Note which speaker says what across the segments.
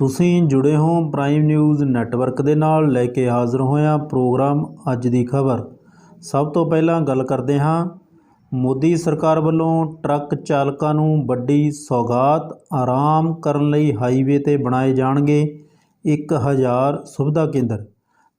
Speaker 1: ਤੁਸੀਂ ਜੁੜੇ ਹੋ ਪ੍ਰਾਈਮ ਨਿਊਜ਼ ਨੈਟਵਰਕ ਦੇ ਨਾਲ। ਲੈ ਕੇ ਹਾਜ਼ਰ ਹੋਇਆ ਪ੍ਰੋਗਰਾਮ ਅੱਜ ਦੀ ਖਬਰ। ਸਭ ਤੋਂ ਪਹਿਲਾਂ ਗੱਲ ਕਰਦੇ ਹਾਂ। ਮੋਦੀ ਸਰਕਾਰ ਵੱਲੋਂ ਟਰੱਕ ਚਾਲਕਾਂ ਨੂੰ ਵੱਡੀ ਸੌਗਾਤ ਆਰਾਮ ਕਰਨ ਲਈ ਹਾਈਵੇ ਤੇ ਬਣਾਏ ਜਾਣਗੇ 1000 ਸੁਵਿਧਾ ਕੇਂਦਰ।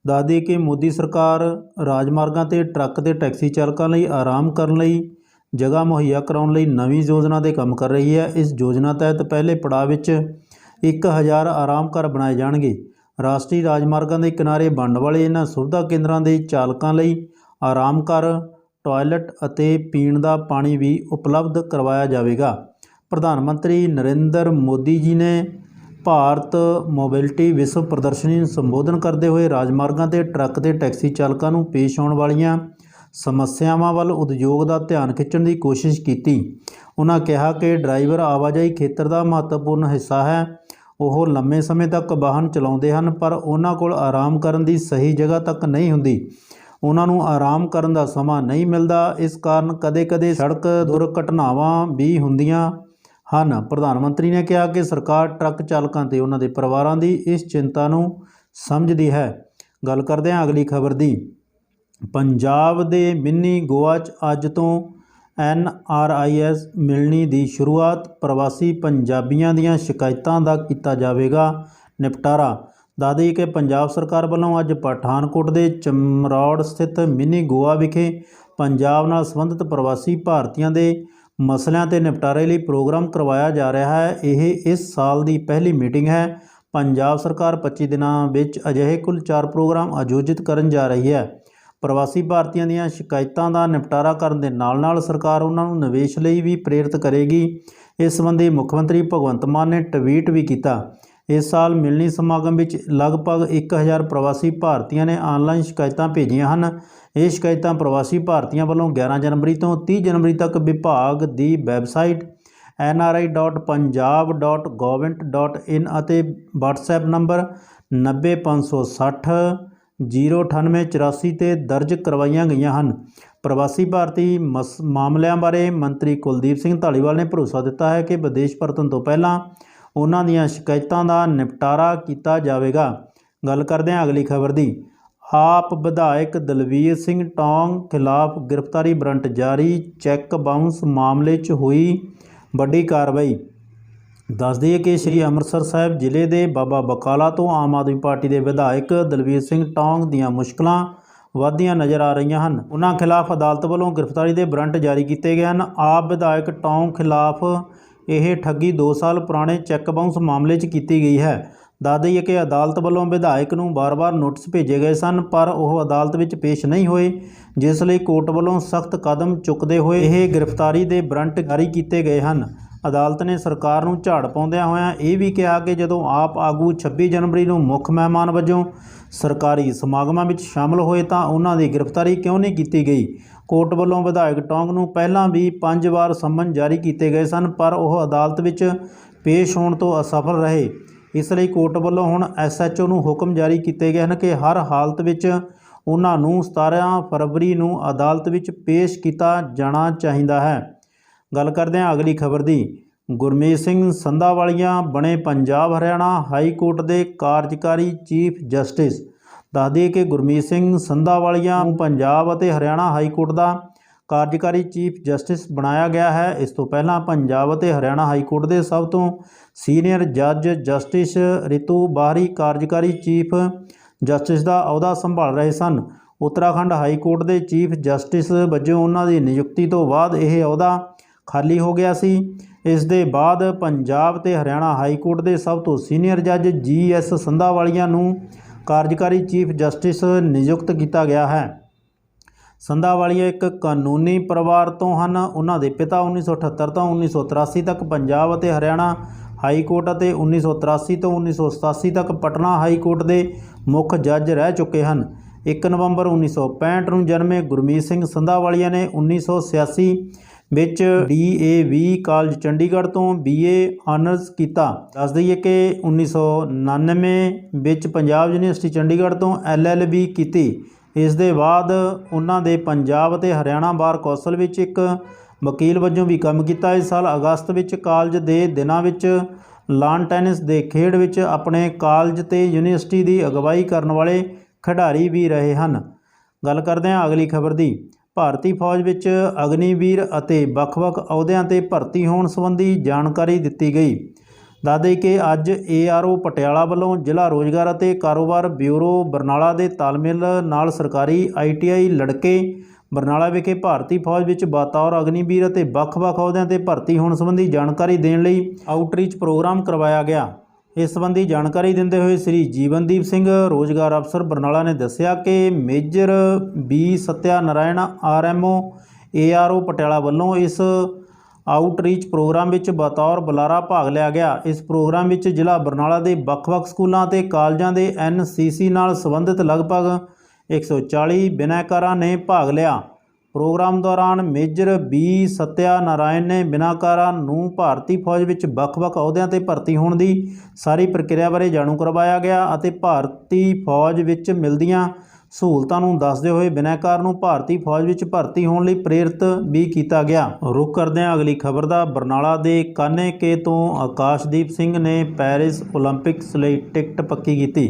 Speaker 1: ਦੱਸ ਦਈਏ ਕਿ ਮੋਦੀ ਸਰਕਾਰ ਰਾਜਮਾਰਗਾਂ ਤੇ ਟਰੱਕ ਤੇ ਟੈਕਸੀ ਚਾਲਕਾਂ ਲਈ ਆਰਾਮ ਕਰਨ ਲਈ, ਜਗ੍ਹਾ ਮੁਹੱਈਆ ਕਰਾਉਣ ਲਈ ਨਵੀਂ ਯੋਜਨਾ ਦੇ ਕੰਮ ਕਰ ਰਹੀ ਹੈ। ਇਸ ਯੋਜਨਾ ਤਹਿਤ ਪਹਿਲੇ ਪੜਾਅ ਵਿੱਚ 1000 ਆਰਾਮ ਘਰ ਬਣਾਏ ਜਾਣਗੇ। ਰਾਸ਼ਟਰੀ ਰਾਜਮਾਰਗਾਂ ਦੇ ਕਿਨਾਰੇ ਬਣਨ ਵਾਲੇ ਇਹਨਾਂ ਸੁਵਿਧਾ ਕੇਂਦਰਾਂ ਦੇ ਚਾਲਕਾਂ ਲਈ ਆਰਾਮ ਘਰ, ਟਾਇਲਟ ਅਤੇ ਪੀਣ ਦਾ ਪਾਣੀ ਵੀ ਉਪਲਬਧ ਕਰਵਾਇਆ ਜਾਵੇਗਾ। ਪ੍ਰਧਾਨ ਮੰਤਰੀ ਨਰਿੰਦਰ ਮੋਦੀ ਜੀ ਨੇ ਭਾਰਤ ਮੋਬਿਲਿਟੀ ਵਿਸ਼ਵ ਪ੍ਰਦਰਸ਼ਨੀ ਨੂੰ ਸੰਬੋਧਨ ਕਰਦੇ ਹੋਏ ਰਾਜਮਾਰਗਾਂ ਤੇ ਟਰੱਕ ਤੇ ਟੈਕਸੀ ਚਾਲਕਾਂ ਨੂੰ ਪੇਸ਼ ਆਉਣ ਵਾਲੀਆਂ ਸਮੱਸਿਆਵਾਂ ਵੱਲ ਉਦਯੋਗ ਦਾ ਧਿਆਨ ਖਿੱਚਣ ਦੀ ਕੋਸ਼ਿਸ਼ ਕੀਤੀ। ਉਹਨਾਂ ਕਿਹਾ ਕਿ ਡਰਾਈਵਰ ਆਵਾਜਾਈ ਖੇਤਰ ਦਾ ਮਹੱਤਵਪੂਰਨ ਹਿੱਸਾ ਹੈ। ਉਹ ਲੰਮੇ ਸਮੇਂ ਤੱਕ ਵਾਹਨ ਚਲਾਉਂਦੇ ਹਨ, ਪਰ ਉਹਨਾਂ ਕੋਲ ਆਰਾਮ ਕਰਨ ਦੀ ਸਹੀ ਜਗ੍ਹਾ ਤੱਕ ਨਹੀਂ ਹੁੰਦੀ। ਉਹਨਾਂ ਨੂੰ ਆਰਾਮ ਕਰਨ ਦਾ ਸਮਾਂ ਨਹੀਂ ਮਿਲਦਾ। ਇਸ ਕਾਰਨ ਕਦੇ-ਕਦੇ ਸੜਕ ਦੁਰਘਟਨਾਵਾਂ ਵੀ ਹੁੰਦੀਆਂ ਹਨ। ਪ੍ਰਧਾਨ ਮੰਤਰੀ ਨੇ ਕਿਹਾ ਕਿ ਸਰਕਾਰ ਟਰੱਕ ਚਾਲਕਾਂ ਤੇ ਉਹਨਾਂ ਦੇ ਪਰਿਵਾਰਾਂ ਦੀ ਇਸ ਚਿੰਤਾ ਨੂੰ ਸਮਝਦੀ ਹੈ। ਗੱਲ ਕਰਦੇ ਹਾਂ ਅਗਲੀ ਖਬਰ ਦੀ। ਪੰਜਾਬ ਦੇ ਮਿੰਨੀ ਗੋਆ 'ਚ ਅੱਜ ਤੋਂ ਐਨ ਆਰ ਆਈ ਐਸ ਮਿਲਣੀ ਦੀ ਸ਼ੁਰੂਆਤ ਪ੍ਰਵਾਸੀ ਪੰਜਾਬੀਆਂ ਦੀਆਂ ਸ਼ਿਕਾਇਤਾਂ ਦਾ ਕੀਤਾ ਜਾਵੇਗਾ। ਨਿਪਟਾਰਾ ਦੱਸ ਕਿ ਪੰਜਾਬ ਸਰਕਾਰ ਵੱਲੋਂ ਅੱਜ ਪਠਾਨਕੋਟ ਦੇ ਚਮਰੌੜ ਸਥਿਤ ਮਿੰਨੀ ਗੋਆ ਵਿਖੇ ਪੰਜਾਬ ਨਾਲ ਸੰਬੰਧਿਤ ਪ੍ਰਵਾਸੀ ਭਾਰਤੀਆਂ ਦੇ ਮਸਲਿਆਂ ਤੇ ਨਿਪਟਾਰੇ ਲਈ ਪ੍ਰੋਗਰਾਮ ਕਰਵਾਇਆ ਜਾ ਰਿਹਾ ਹੈ। ਇਹ ਇਸ ਸਾਲ ਦੀ ਪਹਿਲੀ ਮੀਟਿੰਗ ਹੈ। ਪੰਜਾਬ ਸਰਕਾਰ 25 ਦਿਨਾਂ ਵਿੱਚ ਅਜਿਹੇ ਕੁੱਲ 4 ਪ੍ਰੋਗਰਾਮ ਆਯੋਜਿਤ ਕਰਨ ਜਾ ਰਹੀ ਹੈ। ਪ੍ਰਵਾਸੀ ਭਾਰਤੀਆਂ ਦੀਆਂ ਸ਼ਿਕਾਇਤਾਂ ਦਾ ਨਿਪਟਾਰਾ ਕਰਨ ਦੇ ਨਾਲ-ਨਾਲ ਸਰਕਾਰ ਉਹਨਾਂ ਨੂੰ ਨਿਵੇਸ਼ ਲਈ ਵੀ ਪ੍ਰੇਰਿਤ ਕਰੇਗੀ। ਇਸ ਸੰਬੰਧੀ ਮੁੱਖ ਮੰਤਰੀ ਭਗਵੰਤ ਮਾਨ ਨੇ ਟਵੀਟ ਵੀ ਕੀਤਾ। ਇਸ ਸਾਲ ਮਿਲਣੀ ਸਮਾਗਮ ਵਿੱਚ ਲਗਭਗ 1000 ਪ੍ਰਵਾਸੀ ਭਾਰਤੀਆਂ ਨੇ ਆਨਲਾਈਨ ਸ਼ਿਕਾਇਤਾਂ ਭੇਜੀਆਂ ਹਨ। ਇਹ ਸ਼ਿਕਾਇਤਾਂ ਪ੍ਰਵਾਸੀ ਭਾਰਤੀਆਂ ਵੱਲੋਂ 11 ਜਨਵਰੀ ਤੋਂ 30 ਜਨਵਰੀ ਤੱਕ ਵਿਭਾਗ ਦੀ ਵੈਬਸਾਈਟ nri.punjab.government.in ਅਤੇ WhatsApp ਨੰਬਰ 90560 09884 ਤੇ ਦਰਜ ਕਰਵਾਈਆਂ ਗਈਆਂ ਹਨ। ਪ੍ਰਵਾਸੀ ਭਾਰਤੀ ਮਸ- ਮਾਮਲਿਆਂ ਬਾਰੇ ਮੰਤਰੀ ਕੁਲਦੀਪ ਸਿੰਘ ਢਾਲੀਵਾਲ ਨੇ ਭਰੋਸਾ ਦਿੱਤਾ ਹੈ ਕਿ ਵਿਦੇਸ਼ ਪਰਤਣ ਤੋਂ ਪਹਿਲਾਂ ਉਹਨਾਂ ਦੀਆਂ ਸ਼ਿਕਾਇਤਾਂ ਦਾ ਨਿਪਟਾਰਾ ਕੀਤਾ ਜਾਵੇਗਾ। ਗੱਲ ਕਰਦੇ ਹਾਂ ਅਗਲੀ ਖਬਰ ਦੀ। ਆਪ ਵਿਧਾਇਕ ਦਲਵੀਰ ਸਿੰਘ ਟੌਂਗ ਖਿਲਾਫ ਗ੍ਰਿਫਤਾਰੀ ਵਾਰੰਟ ਜਾਰੀ, ਚੈੱਕ ਬਾਉਂਸ ਮਾਮਲੇ 'ਚ ਹੋਈ ਵੱਡੀ ਕਾਰਵਾਈ। ਦੱਸ ਦਈਏ ਕਿ ਸ੍ਰੀ ਅੰਮ੍ਰਿਤਸਰ ਸਾਹਿਬ ਜ਼ਿਲ੍ਹੇ ਦੇ ਬਾਬਾ ਬਕਾਲਾ ਤੋਂ ਆਮ ਆਦਮੀ ਪਾਰਟੀ ਦੇ ਵਿਧਾਇਕ ਦਲਵੀਰ ਸਿੰਘ ਟੌਂਗ ਦੀਆਂ ਮੁਸ਼ਕਲਾਂ ਵਧਦੀਆਂ ਨਜ਼ਰ ਆ ਰਹੀਆਂ ਹਨ। ਉਹਨਾਂ ਖਿਲਾਫ ਅਦਾਲਤ ਵੱਲੋਂ ਗ੍ਰਿਫਤਾਰੀ ਦੇ ਵਾਰੰਟ ਜਾਰੀ ਕੀਤੇ ਗਏ ਹਨ। ਆਪ ਵਿਧਾਇਕ ਟੌਂਗ ਖਿਲਾਫ ਇਹ ਠੱਗੀ 2 ਸਾਲ ਪੁਰਾਣੇ ਚੈੱਕ ਬਾਉਂਸ ਮਾਮਲੇ 'ਚ ਕੀਤੀ ਗਈ ਹੈ। ਦੱਸ ਦਈਏ ਕਿ ਅਦਾਲਤ ਵੱਲੋਂ ਵਿਧਾਇਕ ਨੂੰ ਵਾਰ-ਵਾਰ ਨੋਟਿਸ ਭੇਜੇ ਗਏ ਸਨ, ਪਰ ਉਹ ਅਦਾਲਤ ਵਿੱਚ ਪੇਸ਼ ਨਹੀਂ ਹੋਏ, ਜਿਸ ਲਈ ਕੋਰਟ ਵੱਲੋਂ ਸਖਤ ਕਦਮ ਚੁੱਕਦੇ ਹੋਏ ਇਹ ਗ੍ਰਿਫਤਾਰੀ ਦੇ ਵਾਰੰਟ ਜਾਰੀ ਕੀਤੇ ਗਏ ਹਨ। ਅਦਾਲਤ ਨੇ ਸਰਕਾਰ ਨੂੰ ਝਾੜ ਪਾਉਂਦਿਆਂ ਹੋਇਆਂ ਇਹ ਵੀ ਕਿਹਾ ਕਿ ਜਦੋਂ ਆਪ ਆਗੂ 26 ਜਨਵਰੀ ਨੂੰ ਮੁੱਖ ਮਹਿਮਾਨ ਵਜੋਂ ਸਰਕਾਰੀ ਸਮਾਗਮਾਂ ਵਿੱਚ ਸ਼ਾਮਲ ਹੋਏ ਤਾਂ ਉਹਨਾਂ ਦੀ ਗ੍ਰਿਫਤਾਰੀ ਕਿਉਂ ਨਹੀਂ ਕੀਤੀ ਗਈ? ਕੋਰਟ ਵੱਲੋਂ ਵਿਧਾਇਕ ਟੌਂਗ ਨੂੰ ਪਹਿਲਾਂ ਵੀ ਪੰਜ ਵਾਰ ਸੰਮਨ ਜਾਰੀ ਕੀਤੇ ਗਏ ਸਨ, ਪਰ ਉਹ ਅਦਾਲਤ ਵਿੱਚ ਪੇਸ਼ ਹੋਣ ਤੋਂ ਅਸਫਲ ਰਹੇ। ਇਸ ਲਈ ਕੋਰਟ ਵੱਲੋਂ ਹੁਣ ਐਸਐਚਓ ਨੂੰ ਹੁਕਮ ਜਾਰੀ ਕੀਤੇ ਗਏ ਹਨ ਕਿ ਹਰ ਹਾਲਤ ਵਿੱਚ ਉਹਨਾਂ ਨੂੰ 17 ਫਰਵਰੀ ਨੂੰ ਅਦਾਲਤ ਵਿੱਚ ਪੇਸ਼ ਕੀਤਾ ਜਾਣਾ ਚਾਹੀਦਾ ਹੈ। ਗੱਲ ਕਰਦੇ ਹਾਂ ਅਗਲੀ ਖਬਰ ਦੀ। ਗੁਰਮੀਤ ਸਿੰਘ ਸੰਧਾਵਾਲੀਆ ਬਣੇ ਪੰਜਾਬ, ਹਰਿਆਣਾ ਹਾਈ ਕੋਰਟ ਦੇ ਕਾਰਜਕਾਰੀ ਚੀਫ ਜਸਟਿਸ ਦੱਸ ਦਈਏ ਕਿ ਗੁਰਮੀਤ ਸਿੰਘ ਸੰਧਾਵਾਲੀਆ ਨੂੰ ਪੰਜਾਬ ਅਤੇ ਹਰਿਆਣਾ ਹਾਈ ਕੋਰਟ ਦਾ ਕਾਰਜਕਾਰੀ ਚੀਫ ਜਸਟਿਸ ਬਣਾਇਆ ਗਿਆ ਹੈ। ਇਸ ਤੋਂ ਪਹਿਲਾਂ ਪੰਜਾਬ ਅਤੇ ਹਰਿਆਣਾ ਹਾਈ ਕੋਰਟ ਦੇ ਸਭ ਤੋਂ ਸੀਨੀਅਰ ਜੱਜ ਜਸਟਿਸ ਰਿਤੂ ਬਾਹਰੀ ਕਾਰਜਕਾਰੀ ਚੀਫ ਜਸਟਿਸ ਦਾ ਅਹੁਦਾ ਸੰਭਾਲ ਰਹੇ ਸਨ। ਉੱਤਰਾਖੰਡ ਹਾਈ ਕੋਰਟ ਦੇ ਚੀਫ ਜਸਟਿਸ ਵਜੋਂ ਉਹਨਾਂ ਦੀ ਨਿਯੁਕਤੀ ਤੋਂ ਬਾਅਦ ਇਹ ਅਹੁਦਾ ਖਾਲੀ ਹੋ ਗਿਆ ਸੀ। ਇਸ ਦੇ ਬਾਅਦ ਪੰਜਾਬ ਤੇ ਹਰਿਆਣਾ ਹਾਈ ਕੋਰਟ ਦੇ ਸਭ ਤੋਂ ਸੀਨੀਅਰ ਜੱਜ ਜੀ ਐਸ ਸੰਧਾਵਾਲੀਆ ਨੂੰ ਕਾਰਜਕਾਰੀ ਚੀਫ ਜਸਟਿਸ ਨਿਯੁਕਤ ਕੀਤਾ ਗਿਆ ਹੈ। ਸੰਧਾਵਾਲੀਆ ਇੱਕ ਕਾਨੂੰਨੀ ਪਰਿਵਾਰ ਤੋਂ ਹਨ। ਉਹਨਾਂ ਦੇ ਪਿਤਾ 1978 ਤੋਂ 1983 ਤੱਕ ਪੰਜਾਬ ਅਤੇ ਹਰਿਆਣਾ ਹਾਈ ਕੋਰਟ ਅਤੇ 1983 ਤੋਂ 1987 ਤੱਕ ਪਟਨਾ ਹਾਈ ਕੋਰਟ ਦੇ ਮੁੱਖ ਜੱਜ ਰਹਿ ਚੁੱਕੇ ਹਨ। 1 ਨਵੰਬਰ 1965 ਨੂੰ ਜਨਮੇ ਗੁਰਮੀਤ ਸਿੰਘ ਸੰਧਾਵਾਲੀਆ ਨੇ 1986 ਵਿੱਚ ਡੀਏਵੀ ਕਾਲਜ ਚੰਡੀਗੜ੍ਹ ਤੋਂ ਬੀਏ ਆਨਰਸ ਕੀਤਾ। ਦੱਸ ਦਈਏ ਕਿ 1999 ਵਿੱਚ ਪੰਜਾਬ ਯੂਨੀਵਰਸਿਟੀ ਚੰਡੀਗੜ੍ਹ ਤੋਂ ਐਲਐਲਬੀ ਕੀਤੀ। ਇਸ ਦੇ ਬਾਅਦ ਉਹਨਾਂ ਦੇ ਪੰਜਾਬ ਅਤੇ ਹਰਿਆਣਾ ਬਾਰ ਕੌਂਸਲ ਵਿੱਚ ਇੱਕ ਵਕੀਲ ਵਜੋਂ ਵੀ ਕੰਮ ਕੀਤਾ। ਇਸ ਸਾਲ ਅਗਸਤ ਵਿੱਚ ਕਾਲਜ ਦੇ ਦਿਨਾਂ ਵਿੱਚ ਲਾਨ ਟੈਨਿਸ ਦੇ ਖੇਡ ਵਿੱਚ ਆਪਣੇ ਕਾਲਜ ਤੇ ਯੂਨੀਵਰਸਿਟੀ ਦੀ ਅਗਵਾਈ ਕਰਨ ਵਾਲੇ ਖਿਡਾਰੀ ਵੀ ਰਹੇ ਹਨ। ਗੱਲ ਕਰਦੇ ਹਾਂ ਅਗਲੀ ਖਬਰ ਦੀ। ਭਾਰਤੀ ਫੌਜ ਵਿੱਚ ਅਗਨੀਵੀਰ ਅਤੇ ਵੱਖ-ਵੱਖ ਅਹੁਦਿਆਂ ਤੇ ਭਰਤੀ ਹੋਣ ਸੰਬੰਧੀ ਜਾਣਕਾਰੀ ਦਿੱਤੀ ਗਈ। ਦੱਸਦੇ ਕਿ ਅੱਜ ਏਆਰਓ ਪਟਿਆਲਾ ਵੱਲੋਂ ਜ਼ਿਲ੍ਹਾ ਰੋਜ਼ਗਾਰ ਅਤੇ ਕਾਰੋਬਾਰ ਬਿਊਰੋ ਬਰਨਾਲਾ ਦੇ ਤਾਲਮੇਲ ਨਾਲ ਸਰਕਾਰੀ ਆਈਟੀਆਈ ਲੜਕੇ ਬਰਨਾਲਾ ਵਿਖੇ ਭਾਰਤੀ ਫੌਜ ਵਿੱਚ ਬਤੌਰ ਅਗਨੀਵੀਰ ਅਤੇ ਵੱਖ-ਵੱਖ ਅਹੁਦਿਆਂ ਤੇ ਭਰਤੀ ਹੋਣ ਸੰਬੰਧੀ ਜਾਣਕਾਰੀ ਦੇਣ ਲਈ ਆਊਟਰੀਚ ਪ੍ਰੋਗਰਾਮ ਕਰਵਾਇਆ ਗਿਆ। ਇਸ ਸੰਬੰਧੀ ਜਾਣਕਾਰੀ ਦਿੰਦੇ ਹੋਏ ਸ੍ਰੀ ਜੀਵਨਦੀਪ ਸਿੰਘ, ਰੋਜ਼ਗਾਰ ਅਫਸਰ ਬਰਨਾਲਾ ਨੇ ਦੱਸਿਆ ਕਿ major B Satya Narayan RMO, ARO Patiala ਵੱਲੋਂ ਇਸ ਆਊਟਰੀਚ ਪ੍ਰੋਗਰਾਮ ਵਿੱਚ ਬਤੌਰ ਬੁਲਾਰਾ ਭਾਗ ਲਿਆ ਗਿਆ। ਇਸ ਪ੍ਰੋਗਰਾਮ ਵਿੱਚ ਜ਼ਿਲ੍ਹਾ ਬਰਨਾਲਾ ਦੇ ਵੱਖ-ਵੱਖ ਸਕੂਲਾਂ ਅਤੇ ਕਾਲਜਾਂ ਦੇ ਐਨਸੀਸੀ ਨਾਲ ਸੰਬੰਧਿਤ ਲਗਭਗ 140 ਬਿਨੈਕਾਰਾਂ ਨੇ ਭਾਗ ਲਿਆ। ਪ੍ਰੋਗਰਾਮ ਦੌਰਾਨ ਮੇਜਰ ਬੀ ਸਤਿਆ ਨਾਰਾਇਣ ਨੇ ਬਿਨਾਕਾਰਾਂ ਨੂੰ ਭਾਰਤੀ ਫੌਜ ਵਿੱਚ ਵੱਖ-ਵੱਖ ਅਹੁਦਿਆਂ ਤੇ ਭਰਤੀ ਹੋਣ ਦੀ ਸਾਰੀ ਪ੍ਰਕਿਰਿਆ ਬਾਰੇ ਜਾਣੂ ਕਰਵਾਇਆ ਗਿਆ ਅਤੇ ਭਾਰਤੀ ਫੌਜ ਵਿੱਚ ਮਿਲਦੀਆਂ ਸਹੂਲਤਾਂ ਨੂੰ ਦੱਸਦੇ ਹੋਏ ਬਿਨੈਕਾਰ ਨੂੰ ਭਾਰਤੀ ਫੌਜ ਵਿੱਚ ਭਰਤੀ ਹੋਣ ਲਈ ਪ੍ਰੇਰਿਤ ਵੀ ਕੀਤਾ ਗਿਆ। ਰੁਕ ਕਰਦੇ ਹਾਂ ਅਗਲੀ ਖਬਰ ਦਾ ਬਰਨਾਲਾ ਦੇ ਕਾਨੇ ਕੇ ਤੋਂ ਆਕਾਸ਼ਦੀਪ ਸਿੰਘ ਨੇ ਪੈਰਿਸ 올림픽ਸ ਲਈ ਟਿਕਟ ਪੱਕੀ ਕੀਤੀ।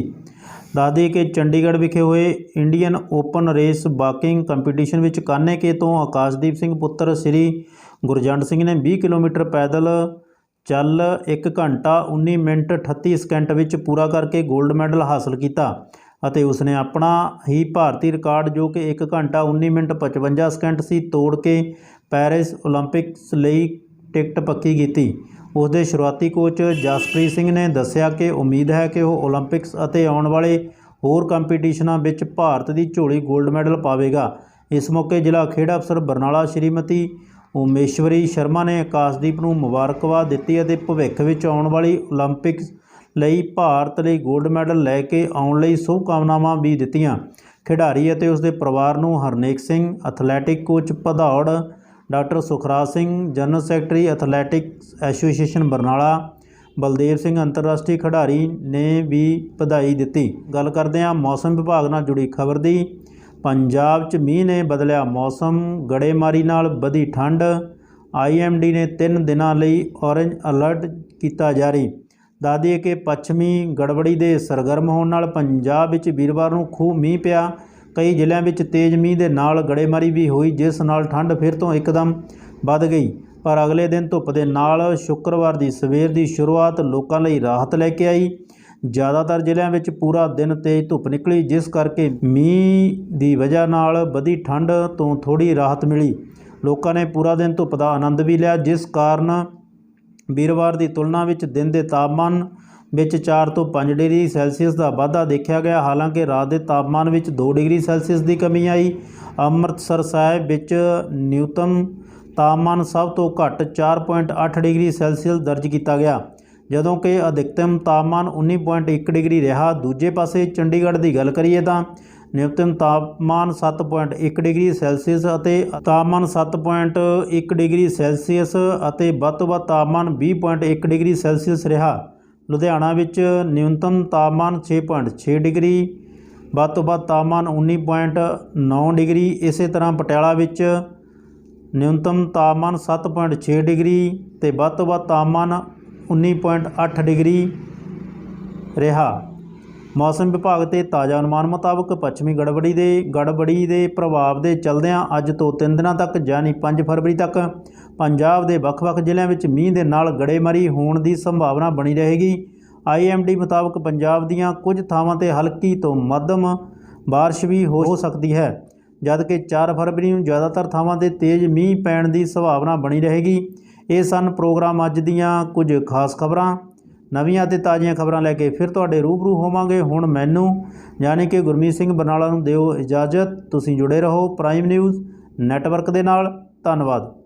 Speaker 1: ਦੱਸਦੇ ਕਿ ਚੰਡੀਗੜ੍ਹ ਵਿਖੇ ਹੋਏ Indian open race boxing competition ਵਿੱਚ ਕਾਨੇ ਕੇ ਤੋਂ ਆਕਾਸ਼ਦੀਪ ਸਿੰਘ ਪੁੱਤਰ ਸ੍ਰੀ ਗੁਰਜੰਟ ਸਿੰਘ ਨੇ 20 ਕਿਲੋਮੀਟਰ ਪੈਦਲ ਚੱਲ 1 ਘੰਟਾ 19 ਮਿੰਟ 38 ਸਕਿੰਟ ਵਿੱਚ ਪੂਰਾ ਕਰਕੇ 골ਡ ਮੈਡਲ ਹਾਸਲ ਕੀਤਾ। ਅਤੇ ਉਸਨੇ ਆਪਣਾ ਹੀ ਭਾਰਤੀ ਰਿਕਾਰਡ, ਜੋ ਕਿ 1 ਘੰਟਾ 19 ਮਿੰਟ 55 ਸਕਿੰਟ ਸੀ, ਤੋੜ ਕੇ ਪੈਰਿਸ 올림픽ਸ ਲਈ ਟਿਕਟ ਪੱਕੀ ਕੀਤੀ। ਉਸ ਦੇ ਸ਼ੁਰੂਆਤੀ ਕੋਚ ਜਸਪ੍ਰੀਤ ਸਿੰਘ ਨੇ ਦੱਸਿਆ ਕਿ ਉਮੀਦ ਹੈ ਕਿ ਉਹ 올림픽ਸ ਅਤੇ ਆਉਣ ਵਾਲੇ ਹੋਰ ਕੰਪੀਟੀਸ਼ਨਾਂ ਵਿੱਚ ਭਾਰਤ ਦੀ ਝੋਲੀ 골ਡ ਮੈਡਲ ਪਾਵੇਗਾ। ਇਸ ਮੌਕੇ ਜ਼ਿਲ੍ਹਾ ਖੇਡ ਅਫਸਰ ਬਰਨਾਲਾ ਸ਼੍ਰੀਮਤੀ ਉਮੇਸ਼ਵਰੀ ਸ਼ਰਮਾ ਨੇ ਆਕਾਸ਼ਦੀਪ ਨੂੰ ਮੁਬਾਰਕਬਾਦ ਦਿੱਤੀ ਅਤੇ ਭਵਿੱਖ ਵਿੱਚ ਆਉਣ ਵਾਲੀ 올림픽ਸ ਲਈ ਭਾਰਤ ਲਈ 골ਡ ਮੈਡਲ ਲੈ ਕੇ ਆਉਣ ਲਈ ਸ਼ੁਭਕਾਮਨਾਵਾਂ ਵੀ ਦਿੱਤੀਆਂ। ਖਿਡਾਰੀ ਅਤੇ ਉਸ ਦੇ ਪਰਿਵਾਰ ਨੂੰ Harnek Singh, athletic coach Bhadaur, doctor Sukhraj Singh, general secretary athletics association Barnala, Baldev Singh ਅੰਤਰਰਾਸ਼ਟਰੀ ਖਿਡਾਰੀ ਨੇ ਵੀ ਵਧਾਈ ਦਿੱਤੀ। ਗੱਲ ਕਰਦੇ ਹਾਂ ਮੌਸਮ ਵਿਭਾਗ ਨਾਲ ਜੁੜੀ ਖਬਰ ਦੀ। ਪੰਜਾਬ 'ਚ ਮੀਂਹ ਨੇ ਬਦਲਿਆ ਮੌਸਮ, ਗੜੇਮਾਰੀ ਨਾਲ ਵਧੀ ਠੰਡ। ਆਈਐਮਡੀ ਨੇ 3 ਦਿਨਾਂ ਲਈ ਔਰੇਂਜ ਅਲਰਟ ਕੀਤਾ ਜਾਰੀ। ਦੱਸ ਦਈਏ ਕਿ ਪੱਛਮੀ ਗੜਬੜੀ ਦੇ ਸਰਗਰਮ ਹੋਣ ਨਾਲ ਪੰਜਾਬ ਵਿੱਚ ਵੀਰਵਾਰ ਨੂੰ ਖੂਬ ਮੀਂਹ ਪਿਆ। ਕਈ ਜ਼ਿਲ੍ਹਿਆਂ ਵਿੱਚ ਤੇਜ਼ ਮੀਂਹ ਦੇ ਨਾਲ ਗੜੇਮਾਰੀ ਵੀ ਹੋਈ, ਜਿਸ ਨਾਲ ਠੰਡ ਫਿਰ ਤੋਂ ਇੱਕਦਮ ਵੱਧ ਗਈ। ਪਰ ਅਗਲੇ ਦਿਨ ਧੁੱਪ ਦੇ ਨਾਲ ਸ਼ੁੱਕਰਵਾਰ ਦੀ ਸਵੇਰ ਦੀ ਸ਼ੁਰੂਆਤ ਲੋਕਾਂ ਲਈ ਰਾਹਤ ਲੈ ਕੇ ਆਈ। ਜ਼ਿਆਦਾਤਰ ਜ਼ਿਲ੍ਹਿਆਂ ਵਿੱਚ ਪੂਰਾ ਦਿਨ ਤੇਜ਼ ਧੁੱਪ ਨਿਕਲੀ, ਜਿਸ ਕਰਕੇ ਮੀਂਹ ਦੀ ਵਜ੍ਹਾ ਨਾਲ ਵਧੀ ਠੰਡ ਤੋਂ ਥੋੜੀ ਰਾਹਤ ਮਿਲੀ। ਲੋਕਾਂ ਨੇ ਪੂਰਾ ਦਿਨ ਧੁੱਪ ਦਾ ਆਨੰਦ ਵੀ ਲਿਆ, ਜਿਸ ਕਾਰਨ ਵੀਰਵਾਰ ਦੀ ਤੁਲਨਾ ਵਿੱਚ ਦਿਨ ਦੇ ਤਾਪਮਾਨ ਵਿੱਚ 4 ਤੋਂ 5 ਡਿਗਰੀ ਸੈਲਸੀਅਸ ਦਾ ਵਾਧਾ ਦੇਖਿਆ ਗਿਆ। ਹਾਲਾਂਕਿ ਰਾਤ ਦੇ ਤਾਪਮਾਨ ਵਿੱਚ 2 ਡਿਗਰੀ ਸੈਲਸੀਅਸ ਦੀ ਕਮੀ ਆਈ। ਅੰਮ੍ਰਿਤਸਰ ਸਾਹਿਬ ਵਿੱਚ ਨਿਊਤਮ ਤਾਪਮਾਨ ਸਭ ਤੋਂ ਘੱਟ 4.8 ਡਿਗਰੀ ਸੈਲਸੀਅਸ ਦਰਜ ਕੀਤਾ ਗਿਆ, ਜਦੋਂ ਕਿ ਅਧਿਕਤਮ ਤਾਪਮਾਨ 19.1 ਡਿਗਰੀ ਰਿਹਾ। ਦੂਜੇ ਪਾਸੇ ਚੰਡੀਗੜ੍ਹ ਦੀ ਗੱਲ ਕਰੀਏ ਤਾਂ ਨਿਊਨਤਮ ਤਾਪਮਾਨ 7.1 ਡਿਗਰੀ ਸੈਲਸੀਅਸ ਅਤੇ ਤਾਪਮਾਨ 7.1 ਡਿਗਰੀ ਸੈਲਸੀਅਸ ਅਤੇ ਵੱਧ ਤੋਂ ਵੱਧ ਤਾਪਮਾਨ 20.1 ਡਿਗਰੀ ਸੈਲਸੀਅਸ ਰਿਹਾ। ਲੁਧਿਆਣਾ ਵਿੱਚ ਨਿਊਨਤਮ ਤਾਪਮਾਨ 6.6 ਡਿਗਰੀ, ਵੱਧ ਤੋਂ ਵੱਧ ਤਾਪਮਾਨ 19.9 ਡਿਗਰੀ, ਇਸੇ ਤਰ੍ਹਾਂ ਪਟਿਆਲਾ ਵਿੱਚ ਨਿਊਨਤਮ ਤਾਪਮਾਨ 7.6 ਡਿਗਰੀ ਤੇ ਵੱਧ ਤੋਂ ਵੱਧ ਤਾਪਮਾਨ 19.8 ਡਿਗਰੀ ਰਿਹਾ। ਮੌਸਮ ਵਿਭਾਗ ਤੇ ਤਾਜ਼ਾ ਅਨੁਮਾਨ ਮੁਤਾਬਕ ਪੱਛਮੀ ਗੜਬੜੀ ਦੇ ਗੜਬੜੀ ਦੇ ਪ੍ਰਭਾਵ ਦੇ ਚਲਦਿਆਂ ਅੱਜ ਤੋਂ 3 ਦਿਨਾਂ ਤੱਕ ਯਾਨੀ 5 ਫਰਵਰੀ ਤੱਕ ਪੰਜਾਬ ਦੇ ਵੱਖ-ਵੱਖ ਜ਼ਿਲ੍ਹਿਆਂ ਵਿੱਚ ਮੀਂਹ ਦੇ ਨਾਲ ਗੜੇਮਾਰੀ ਹੋਣ ਦੀ ਸੰਭਾਵਨਾ ਬਣੀ ਰਹੇਗੀ। ਆਈਐਮਡੀ ਮੁਤਾਬਕ ਪੰਜਾਬ ਦੀਆਂ ਕੁਝ ਥਾਵਾਂ ਤੇ ਹਲਕੀ ਤੋਂ ਮੱਧਮ ਬਾਰਿਸ਼ ਵੀ ਹੋ ਸਕਦੀ ਹੈ ਜਦਕਿ 4 ਫਰਵਰੀ ਨੂੰ ਜ਼ਿਆਦਾਤਰ ਥਾਵਾਂ ਤੇ ਤੇਜ਼ ਮੀਂਹ ਪੈਣ ਦੀ ਸੰਭਾਵਨਾ ਬਣੀ ਰਹੇਗੀ। ਇਹ ਸਨ ਪ੍ਰੋਗਰਾਮ ਅੱਜ ਦੀਆਂ ਕੁਝ ਖਾਸ ਖਬਰਾਂ। ਨਵੀਆਂ ਅਤੇ ਤਾਜ਼ੀਆਂ ਖਬਰਾਂ ਲੈ ਕੇ ਫਿਰ ਤੁਹਾਡੇ ਰੂਬਰੂ ਹੋਵਾਂਗੇ। ਹੁਣ ਮੈਨੂੰ, ਯਾਨੀ ਕਿ ਗੁਰਮੀਤ ਸਿੰਘ ਬਰਨਾਲਾ ਨੂੰ ਦਿਓ ਇਜਾਜ਼ਤ। ਤੁਸੀਂ ਜੁੜੇ ਰਹੋ ਪ੍ਰਾਈਮ ਨਿਊਜ਼ ਨੈਟਵਰਕ ਦੇ ਨਾਲ। ਧੰਨਵਾਦ।